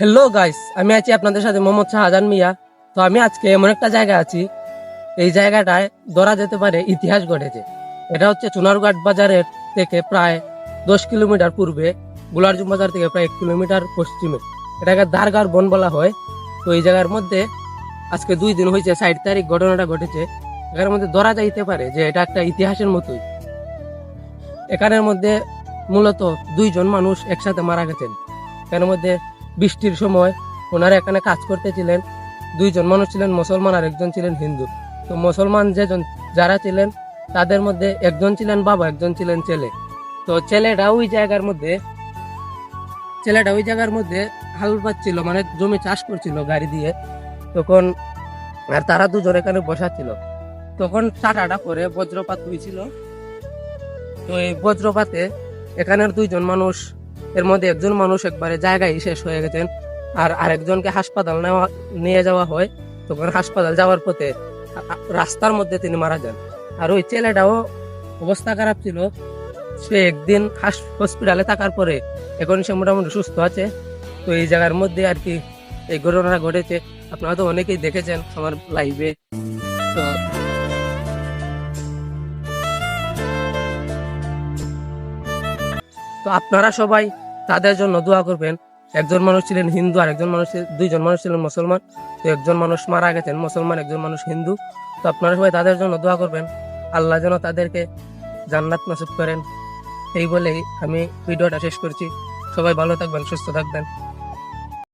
Hello guys আমি আছি আপনাদের সাথে মোহাম্মদ শাহজাহান মিয়া। তো আমি আজকে এমন একটা জায়গা আছি। এই জায়গাটায় ধরা যেতে পারে ইতিহাস ঘটেছে। এটা হচ্ছে চুনারঘাট বাজারের থেকে প্রায় দশ কিলোমিটার পূর্বে গুলারজুম বাজার থেকে প্রায় এক কিলোমিটার পশ্চিমে। এটাকে দারগার বন বলা হয়। তো এই জায়গার মধ্যে আজকে দুই দিন হয়েছে, ষাট তারিখ ঘটনাটা ঘটেছে। এখানের মধ্যে ধরা যাইতে পারে যে এটা একটা ইতিহাসের মতোই। এখানের মধ্যে মূলত দুইজন মানুষ একসাথে মারা গেছেন। এখানের মধ্যে বৃষ্টির সময় ওনারা এখানে কাজ করতেছিলেন। দুইজন মানুষ ছিলেন, মুসলমান আর একজন ছিলেন হিন্দু। তো মুসলমান যেজন, যারা ছিলেন, তাদের মধ্যে একজন ছিলেন বাবা, একজন ছিলেন ছেলে। তো ছেলেটা ওই জায়গার মধ্যে, ছেলেটা ওই জায়গার মধ্যে হাল পাচ্ছিল মানে জমি চাষ করছিল গাড়ি দিয়ে। তখন আর তারা দুজন এখানে বসা ছিল তখন টাটাটা করে বজ্রপাত হয়েছিল। তো এই বজ্রপাতে এখানের দুইজন মানুষ এর মধ্যে একজন মানুষ একবারে জায়গায় শেষ হয়ে গেছেন। আর আরেকজনকে হাসপাতাল নেওয়া, নিয়ে যাওয়া হয়। তখন হাসপাতাল যাওয়ার পথে রাস্তার মধ্যে তিনি মারা যান। আর ওই ছেলেটাও অবস্থা খারাপ ছিল। সে একদিন হাস- হসপিটালে থাকার পরে এখন সে মোটামুটি সুস্থ আছে। তো এই জায়গার মধ্যে আর কি এই ঘটনাটা ঘটেছে। আপনারা তো অনেকেই দেখেছেন আমার লাইভে। তো তো আপনারা সবাই তাদের জন্য দোয়া করবেন, একজন মানুষ ছিলেন হিন্দু আর একজন মানুষ দুইজন মানুষ ছিলেন মুসলমান। তো একজন মানুষ মারা গেছেন, মুসলমান, একজন মানুষ হিন্দু। তো আপনারা সবাই তাদের জন্য দোয়া করবেন। আল্লাহ যেন তাদেরকে জান্নাত নসিব করেন। এই বলেই আমি ভিডিওটা শেষ করছি। সবাই ভালো থাকবেন, সুস্থ থাকবেন।